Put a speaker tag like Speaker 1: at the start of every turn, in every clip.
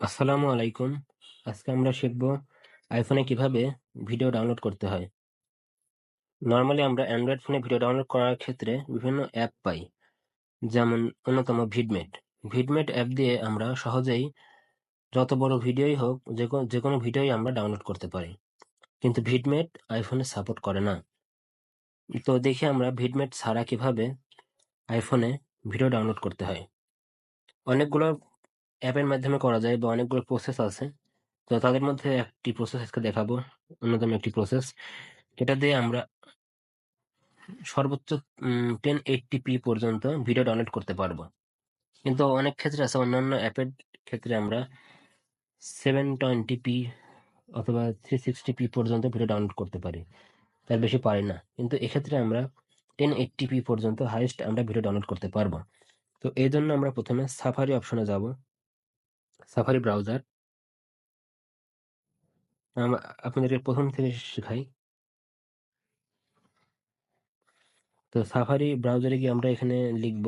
Speaker 1: আসসালামু আলাইকুম। আজকে আমরা শিখব আইফোনে কীভাবে ভিডিও ডাউনলোড করতে হয়। নর্মালি আমরা অ্যান্ড্রয়েড ফোনে ভিডিও ডাউনলোড করার ক্ষেত্রে বিভিন্ন অ্যাপ পাই, যেমন অন্যতম ভিডমেট ভিডমেট অ্যাপ দিয়ে আমরা সহজেই যত বড় ভিডিওই হোক, যে কোনো যে কোনো ভিডিওই আমরা ডাউনলোড করতে পারি। কিন্তু ভিডমেট আইফোনে সাপোর্ট করে না। তো দেখি আমরা ভিডমেট ছাড়া কীভাবে আইফোনে ভিডিও ডাউনলোড করতে হয়। অনেকগুলো অ্যাপের মাধ্যমে করা যায় বা অনেকগুলো প্রসেস আছে। তো তাদের মধ্যে একটি প্রসেস আজকে দেখাবো, অন্যতম একটি প্রসেস এটা দিয়ে আমরা সর্বোচ্চ টেন এইটটি পি পর্যন্ত ভিডিও ডাউনলোড করতে পারব। কিন্তু অনেক ক্ষেত্রে আছে, অন্যান্য অ্যাপের ক্ষেত্রে আমরা সেভেন টোয়েন্টি পি অথবা থ্রি সিক্সটি পি পর্যন্ত ভিডিও ডাউনলোড করতে পারি। তার বেশি পারি না। কিন্তু এক্ষেত্রে আমরা টেন এইটটি পি পর্যন্ত হাইস্ট আমরা ভিডিও ডাউনলোড করতে পারব। তো এই জন্য আমরা প্রথমে সাফারি অপশনে যাব। সাফারি ব্রাউজার আপনাদেরকে প্রথম থেকে শেখাই। তো সাফারি ব্রাউজারে গিয়ে আমরা এখানে লিখব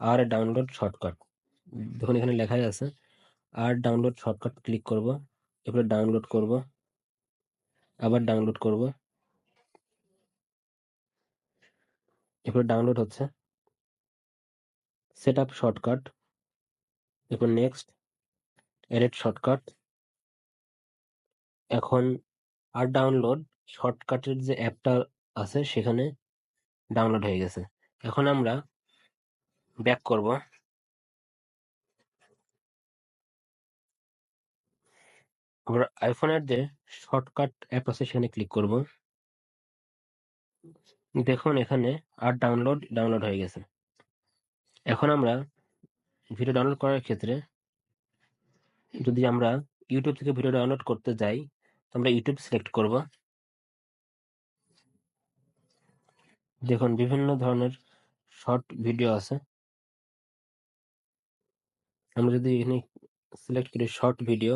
Speaker 1: আর ডাউনলোড শর্টকাট দেখুন এখানে লেখাই আছে। আর ডাউনলোড শর্টকাট ক্লিক করব, এরপরে ডাউনলোড করব, আবার ডাউনলোড করব। এরপরে ডাউনলোড হচ্ছে। সেট আপ শর্টকাট এরপর নেক্সট এডিট শর্টকাট। এখন আর ডাউনলোড শর্টকাটের যে অ্যাপটা আছে সেখানে ডাউনলোড হয়ে গেছে। এখন আমরা ব্যাক করব। আমরা আইফোনের যে শর্টকাট অ্যাপ আছে সেখানে ক্লিক করব। দেখুন এখানে আর ডাউনলোড ডাউনলোড হয়ে গেছে। এখন আমরা ভিডিও ডাউনলোড করার ক্ষেত্রে যদি আমরা ইউটিউব থেকে ভিডিও ডাউনলোড করতে যাই, তো আমরা ইউটিউব সিলেক্ট করব। দেখুন, বিভিন্ন ধরনের শর্ট ভিডিও আছে। আমরা যদি এখানে সিলেক্ট করি short video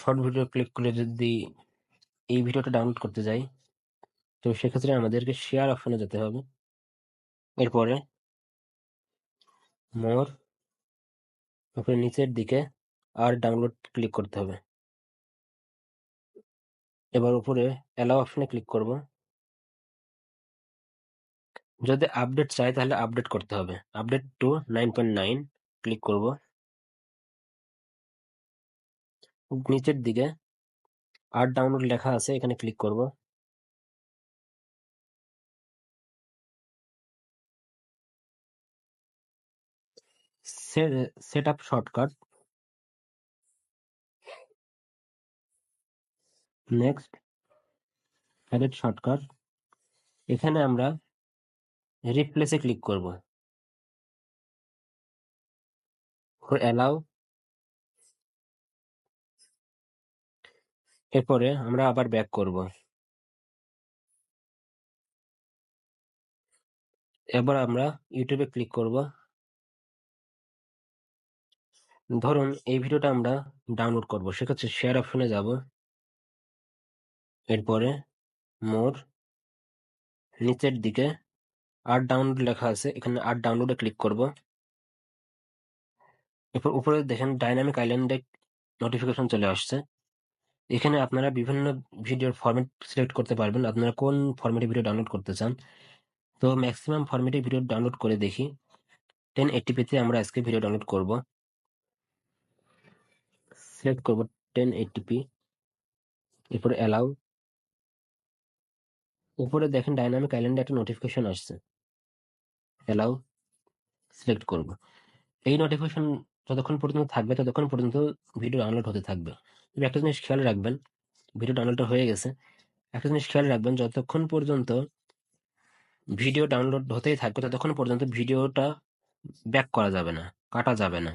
Speaker 1: short video click করে যদি এই ভিডিওটা ডাউনলোড করতে যাই, তো সেক্ষেত্রে আমাদেরকে শেয়ার অপশনে যেতে হবে। এরপরে মোর তারপরে নিচের দিকে আর ডাউনলোড ক্লিক করতে হবে। এবার উপরে অ্যালাও অপশনে ক্লিক করব। যদি আপডেট চাই তাহলে আপডেট করতে হবে। Update to nine point nine click করব। নিচের দিকে আর ডাউনলোড লেখা আছে, এখানে ক্লিক করব। Set up shortcut next edit shortcut এখানে আমরা রিপ্লেসে ক্লিক করব। অ্যালাউ এরপরে আমরা আবার ব্যাক করব। এবার আমরা ইউটিউবে ক্লিক করব। ধরুন এই ভিডিওটা আমরা ডাউনলোড করব। সেক্ষেত্রে শেয়ার অপশনে যাব। এরপরে মোর নিচের দিকে আর ডাউনলোড লেখা আছে। এখানে আর ডাউনলোডে ক্লিক করব। এরপর উপরে দেখেন ডাইনামিক আইল্যান্ডে নোটিফিকেশন চলে আসছে। এখানে আপনারা বিভিন্ন ভিডিওর ফরম্যাট সিলেক্ট করতে পারবেন। আপনারা কোন ফরম্যাটে ভিডিও ডাউনলোড করতে চান? তো ম্যাক্সিমাম ফরম্যাটে ভিডিও ডাউনলোড করে দেখি। টেন এইটিপিতে আমরা আজকে ভিডিও ডাউনলোড করব। সিলেক্ট করব টেন এইটিপি এরপরে অ্যালাউ উপরে দেখেন ডাইনামিক আইল্যান্ডে একটা নোটিফিকেশন আসছে অ্যালাউ সিলেক্ট করব, এই নোটিফিকেশন যতক্ষণ পর্যন্ত থাকবে ততক্ষণ পর্যন্ত ভিডিও ডাউনলোড হতে থাকবে, তবে একটা জিনিস খেয়াল রাখবেন ভিডিও ডাউনলোডটা হয়ে গেছে, একটা জিনিস খেয়াল রাখবেন যতক্ষণ পর্যন্ত ভিডিও ডাউনলোড হতেই থাকবে ততক্ষণ পর্যন্ত ভিডিওটা ব্যাক করা যাবে না, কাটা যাবে না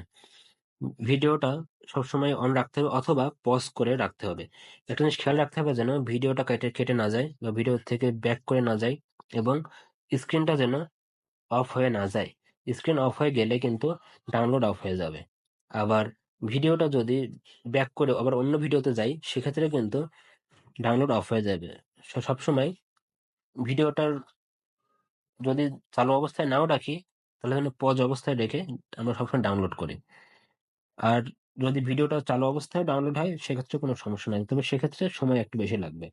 Speaker 1: ভিডিওটা সবসময় অন রাখতে হবে অথবা পজ করে রাখতে হবে। একটা জিনিস খেয়াল রাখতে হবে যেন ভিডিওটা কেটে কেটে না যায় বা ভিডিও থেকে ব্যাক করে না যায় এবং স্ক্রিনটা যেন অফ হয়ে না যায়। স্ক্রিন অফ হয়ে গেলে কিন্তু ডাউনলোড অফ হয়ে যাবে। আবার ভিডিওটা যদি ব্যাক করে আবার অন্য ভিডিওতে যাই, সেক্ষেত্রে কিন্তু ডাউনলোড অফ হয়ে যাবে। সবসময় ভিডিওটার যদি চালু অবস্থায় নাও রাখি, তাহলে পজ অবস্থায় রেখে আমরা সবসময় ডাউনলোড করি। আর যদি ভিডিওটা চালু অবস্থায় ডাউনলোড হয়, সেক্ষেত্রে কোনো সমস্যা নাই। তবে সেক্ষেত্রে সময় একটু বেশি লাগবে।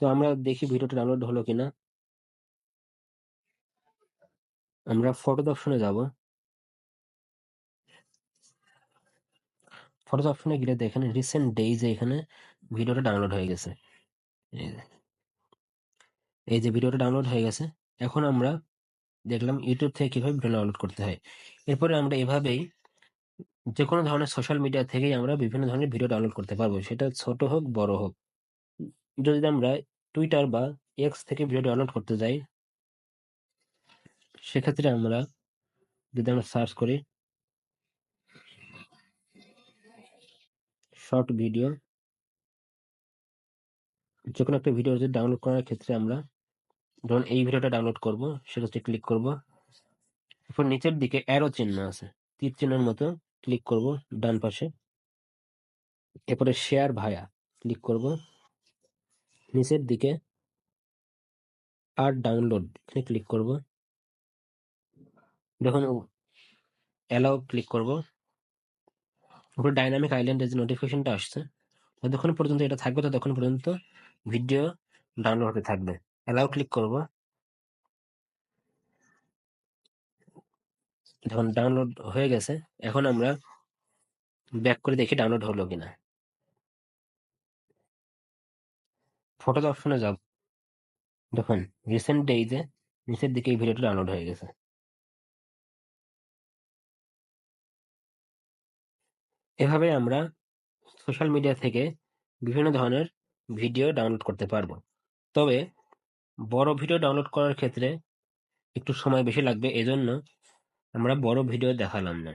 Speaker 1: তো আমরা দেখি ভিডিওটা ডাউনলোড হলো কিনা। আমরা ফটোজ অপশনে যাব। ফটোজ অপশনে গেলে দেখেন রিসেন্ট ডেইজে এখানে ভিডিওটা ডাউনলোড হয়ে গেছে। এই যে ভিডিওটা ডাউনলোড হয়ে গেছে। এখন আমরা দেখলাম ইউটিউব থেকে কীভাবে ভিডিও ডাউনলোড করতে হয়। এরপরে আমরা এভাবেই যে কোনো ধরনের সোশ্যাল মিডিয়া থেকেই আমরা বিভিন্ন ধরনের ভিডিও ডাউনলোড করতে পারব। সেটা ছোট হোক, বড় হোক। যদি আমরা টুইটার বা এক্স থেকে ভিডিও ডাউনলোড করতে যাই, সেক্ষেত্রে আমরা যদি আমরা সার্চ করি শর্ট ভিডিও যে কোনো একটা ভিডিও যদি ডাউনলোড করার ক্ষেত্রে আমরা ধরুন এই ভিডিওটা ডাউনলোড করব, সেটা হচ্ছে ক্লিক করব। এরপর নিচের দিকে অ্যারো চিহ্ন আছে। তীর চিহ্নের মতো ক্লিক করব, ডান পাশে। এরপরে শেয়ার ভায়া ক্লিক করব। নিচের দিকে আর ডাউনলোড এখানে ক্লিক করব। যখন অ্যালাও ক্লিক করব উপরে ডাইনামিক আইল্যান্ডের যে নোটিফিকেশনটা আসছে, যতক্ষণ পর্যন্ত এটা থাকবে, ততক্ষণ পর্যন্ত ভিডিও ডাউনলোড হতে থাকবে। অ্যালাউ ক্লিক করব। যখন ডাউনলোড হয়ে গেছে। এখন আমরা ব্যাক করে দেখি ডাউনলোড হলো কিনা। ফটোজ অপশনে যাব দেখুন রিসেন্ট ডেইজে নিচের দিকে এই ভিডিওটা ডাউনলোড হয়ে গেছে। এভাবে আমরা সোশ্যাল মিডিয়া থেকে বিভিন্ন ধরনের ভিডিও ডাউনলোড করতে পারব। তবে বড় ভিডিও ডাউনলোড করার ক্ষেত্রে একটু সময় বেশি লাগবে। এজন্য আমরা বড় ভিডিও দেখালাম না।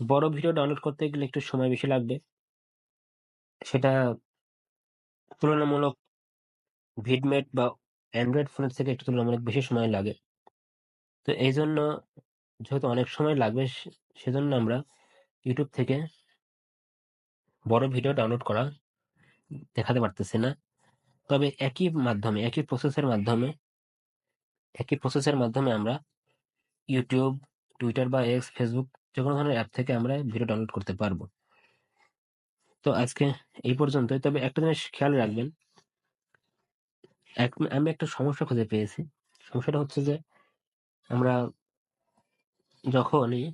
Speaker 1: বড় ভিডিও ডাউনলোড করতে গেলে একটু সময় বেশি লাগবে। সেটা তুলনামূলক ভিডমেট বা অ্যান্ড্রয়েড ফোনের থেকে একটু তুলনামূলক বেশি সময় লাগে। তো এই জন্য যেহেতু অনেক সময় লাগবে সেজন্য আমরা ইউটিউব থেকে বড় ভিডিও ডাউনলোড করা দেখাতে পারতেছি না। তবে একই মাধ্যমে, একই প্রসেসের মাধ্যমে, একই প্রসেসের মাধ্যমে আমরা ইউটিউব টুইটার বা এক্স ফেসবুক যে কোনো ধরনের অ্যাপ থেকে আমরা ভিডিও ডাউনলোড করতে পারব। তো আজকে এই পর্যন্তই। তবে একটা জিনিস খেয়াল রাখবেন আমি একটা সমস্যা খুঁজে পেয়েছি। সমস্যাটা হচ্ছে যে আমরা যখনই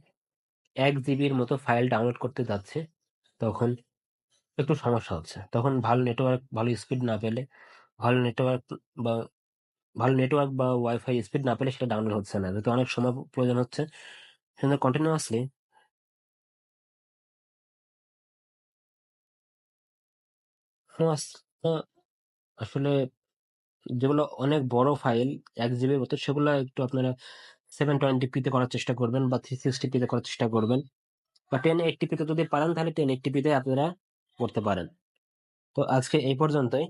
Speaker 1: এক জিবির মতো ফাইল ডাউনলোড করতে যাচ্ছে, তখন একটু সমস্যা হচ্ছে। তখন ভালো নেটওয়ার্ক ভালো স্পিড না পেলে, ভালো নেটওয়ার্ক বা ভালো নেটওয়ার্ক বা ওয়াইফাই স্পিড না পেলে সেটা ডাউনলোড হচ্ছে না। যাতে অনেক সময় প্রয়োজন হচ্ছে। সেজন্য কন্টিনিউয়াসলি আসলে যেগুলো অনেক বড় ফাইল এক জিবির মতো সেগুলো একটু আপনারা সেভেন টোয়েন্টি পিতে করার চেষ্টা করবেন বা থ্রি সিক্সটি পিতে করার চেষ্টা করবেন। বা টেন এইটটি পিতে যদি পারেন, তাহলে টেন এইটটি পিতে আপনারা করতে পারেন। তো আজকে এই পর্যন্তই।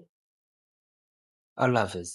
Speaker 1: আল্লাহ হাফেজ।